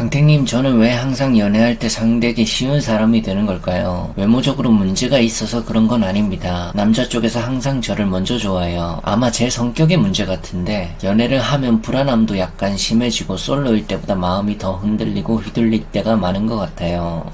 강택님, 저는 왜 항상 연애할 때 상대에게 쉬운 사람이 되는 걸까요? 외모적으로 문제가 있어서 그런 건 아닙니다. 남자 쪽에서 항상 저를 먼저 좋아해요. 아마 제 성격의 문제 같은데, 연애를 하면 불안함도 약간 심해지고 솔로일 때보다 마음이 더 흔들리고 휘둘릴 때가 많은 것 같아요.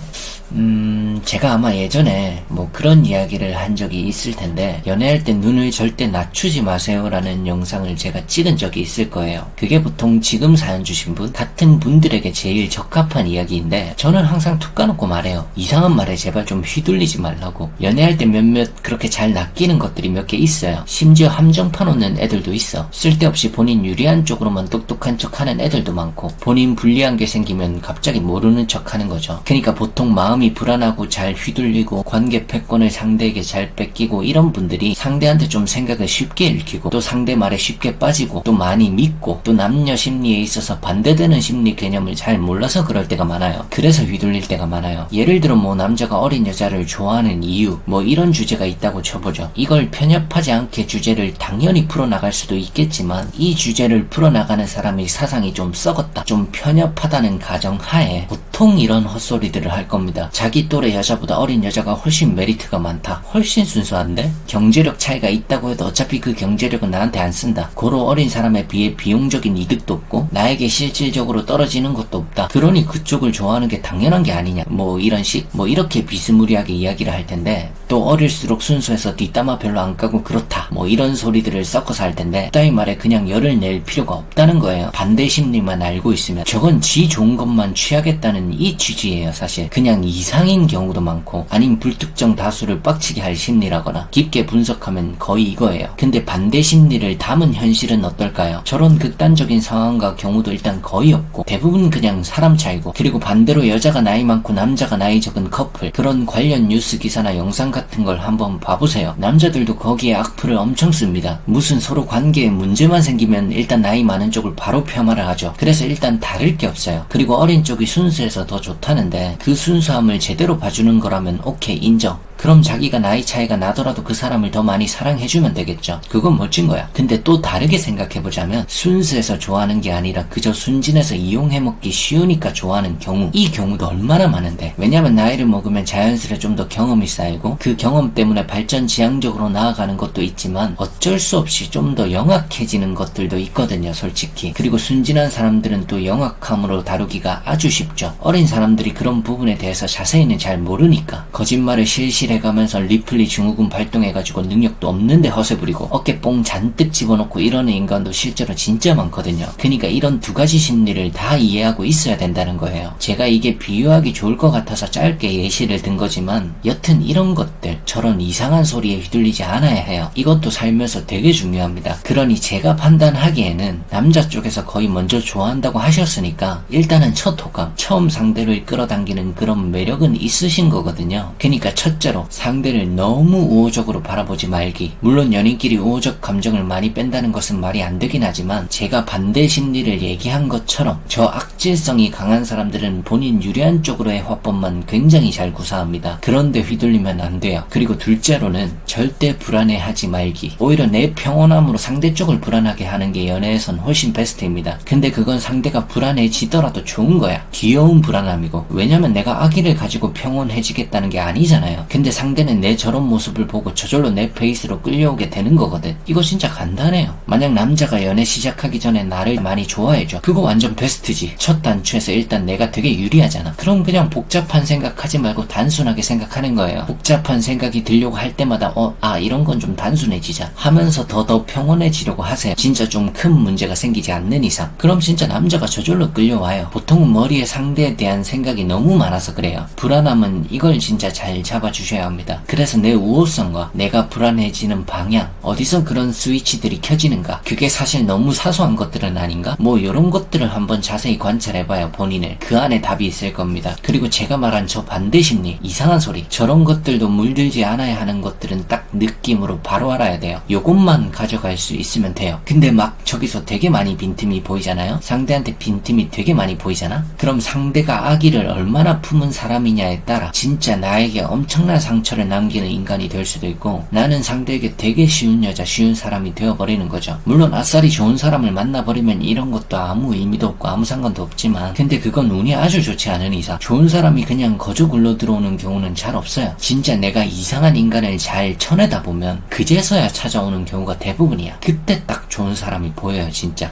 음, 제가 아마 예전에 뭐 그런 이야기를 한 적이 있을 텐데, 연애할 때 눈을 절대 낮추지 마세요라는 영상을 제가 찍은 적이 있을 거예요. 그게 보통 지금 사연 주신 분, 같은 분들에게 제일 적합한 이야기인데, 저는 항상 툭 까놓고 말해요. 이상한 말에 제발 좀 휘둘리지 말라고. 연애할 때 몇몇 그렇게 잘 낚이는 것들이 몇 개 있어요. 심지어 함정 파 놓는 애들도 있어. 쓸데없이 본인 유리한 쪽으로만 똑똑한 척 하는 애들도 많고, 본인 불리한 게 생기면 갑자기 모르는 척 하는 거죠. 그러니까 보통 마음 이 불안하고 잘 휘둘리고 관계 패권을 상대에게 잘 뺏기고 이런 분들이 상대한테 좀 생각을 쉽게 읽히고 또 상대 말에 쉽게 빠지고 또 많이 믿고 또 남녀 심리에 있어서 반대되는 심리 개념을 잘 몰라서 그럴 때가 많아요. 그래서 휘둘릴 때가 많아요. 예를 들어 뭐 남자가 어린 여자를 좋아하는 이유 뭐 이런 주제가 있다고 쳐보죠. 이걸 편협하지 않게 주제를 당연히 풀어나갈 수도 있겠지만 이 주제를 풀어나가는 사람의 사상이 좀 썩었다. 좀 편협하다는 가정하에 보통 이런 헛소리들을 할 겁니다. 자기 또래 여자보다 어린 여자가 훨씬 메리트가 많다. 훨씬 순수한데? 경제력 차이가 있다고 해도 어차피 그 경제력은 나한테 안 쓴다. 고로 어린 사람에 비해 비용적인 이득도 없고 나에게 실질적으로 떨어지는 것도 없다. 그러니 그쪽을 좋아하는 게 당연한 게 아니냐. 뭐 이런 식? 뭐 이렇게 비스무리하게 이야기를 할 텐데 또 어릴수록 순수해서 뒷담화 별로 안 까고 그렇다. 뭐 이런 소리들을 섞어서 할 텐데 따위 말에 그냥 열을 낼 필요가 없다는 거예요. 반대 심리만 알고 있으면 저건 지 좋은 것만 취하겠다는 이 취지예요 사실. 그냥 이상인 경우도 많고 아님 불특정 다수를 빡치게 할 심리라거나 깊게 분석하면 거의 이거예요. 근데 반대 심리를 담은 현실은 어떨까요? 저런 극단적인 상황과 경우도 일단 거의 없고 대부분 그냥 사람 차이고 그리고 반대로 여자가 나이 많고 남자가 나이 적은 커플 그런 관련 뉴스 기사나 영상 같은 걸 한번 봐보세요. 남자들도 거기에 악플을 엄청 씁니다. 무슨 서로 관계에 문제만 생기면 일단 나이 많은 쪽을 바로 폄하를 하죠. 그래서 일단 다를 게 없어요. 그리고 어린 쪽이 순수해서 더 좋다는데 그 순수함을 제대로 봐주는 거라면 오케이 인정. 그럼 자기가 나이 차이가 나더라도 그 사람을 더 많이 사랑해주면 되겠죠. 그건 멋진 거야. 근데 또 다르게 생각해보자면 순수해서 좋아하는 게 아니라 그저 순진해서 이용해먹기 쉬우니까 좋아하는 경우. 이 경우도 얼마나 많은데. 왜냐면 나이를 먹으면 자연스레 좀 더 경험이 쌓이고 그 경험 때문에 발전 지향적으로 나아가는 것도 있지만 어쩔 수 없이 좀 더 영악해지는 것들도 있거든요 솔직히. 그리고 순진한 사람들은 또 영악함으로 다루기가 아주 쉽죠. 어린 사람들이 그런 부분에 대해서 자세히는 잘 모르니까. 거짓말을 실 실해가면서 리플리 증후군 발동해가지고 능력도 없는데 허세 부리고 어깨 뽕 잔뜩 집어넣고 이러는 인간도 실제로 진짜 많거든요. 그러니까 이런 두 가지 심리를 다 이해하고 있어야 된다는 거예요. 제가 이게 비유하기 좋을 것 같아서 짧게 예시를 든 거지만 여튼 이런 것들 저런 이상한 소리에 휘둘리지 않아야 해요. 이것도 살면서 되게 중요합니다. 그러니 제가 판단하기에는 남자 쪽에서 거의 먼저 좋아한다고 하셨으니까 일단은 첫 호감 처음 상대를 끌어당기는 그런 매력은 있으신 거거든요. 그러니까 첫째로 상대를 너무 우호적으로 바라보지 말기. 물론 연인끼리 우호적 감정을 많이 뺀다는 것은 말이 안 되긴 하지만 제가 반대 심리를 얘기한 것처럼 저 악질성이 강한 사람들은 본인 유리한 쪽으로의 화법만 굉장히 잘 구사합니다. 그런데 휘둘리면 안 돼요. 그리고 둘째로는 절대 불안해하지 말기. 오히려 내 평온함으로 상대 쪽을 불안하게 하는 게 연애에선 훨씬 베스트입니다. 근데 그건 상대가 불안해지더라도 좋은 거야. 귀여운 불안함이고. 왜냐면 내가 아기를 가지고 평온해지겠다는 게 아니잖아요. 근데 상대는 내 저런 모습을 보고 저절로 내 페이스로 끌려오게 되는 거거든. 이거 진짜 간단해요. 만약 남자가 연애 시작하기 전에 나를 많이 좋아해줘. 그거 완전 베스트지. 첫 단추에서 일단 내가 되게 유리하잖아. 그럼 그냥 복잡한 생각하지 말고 단순하게 생각하는 거예요. 복잡한 생각이 들려고 할 때마다 어 아 이런 건 좀 단순해지자. 하면서 더더 평온해지려고 하세요. 진짜 좀 큰 문제가 생기지 않는 이상. 그럼 진짜 남자가 저절로 끌려와요. 보통은 머리에 상대에 대한 생각이 너무 많아서 그래요. 불안함은 이걸 진짜 잘 잡아주셔야 합니다. 그래서 내 우호성과 내가 불안해지는 방향 어디서 그런 스위치들이 켜지는가 그게 사실 너무 사소한 것들은 아닌가? 뭐 이런 것들을 한번 자세히 관찰해봐요 본인을 그 안에 답이 있을 겁니다. 그리고 제가 말한 저 반대 심리 이상한 소리 저런 것들도 물들지 않아야 하는 것들은 딱 느낌으로 바로 알아야 돼요. 요것만 가져갈 수 있으면 돼요. 근데 막 저기서 되게 많이 빈틈이 보이잖아요? 상대한테 빈틈이 되게 많이 보이잖아? 그럼 상대가 아기를 얼마나 품은 사람이냐에 따라 진짜 나에게 엄청난 상처를 남기는 인간이 될 수도 있고 나는 상대에게 되게 쉬운 여자, 쉬운 사람이 되어버리는 거죠. 물론 아싸리 좋은 사람을 만나버리면 이런 것도 아무 의미도 없고 아무 상관도 없지만 근데 그건 운이 아주 좋지 않은 이상 좋은 사람이 그냥 거저 굴러 들어오는 경우는 잘 없어요. 진짜 내가 이상한 인간을 잘 쳐내 다 보면 그제서야 찾아오는 경우가 대부분이야. 그때 딱 좋은 사람이 보여요, 진짜.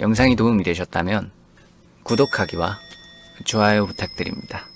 영상이 도움이 되셨다면 구독하기와 좋아요 부탁드립니다.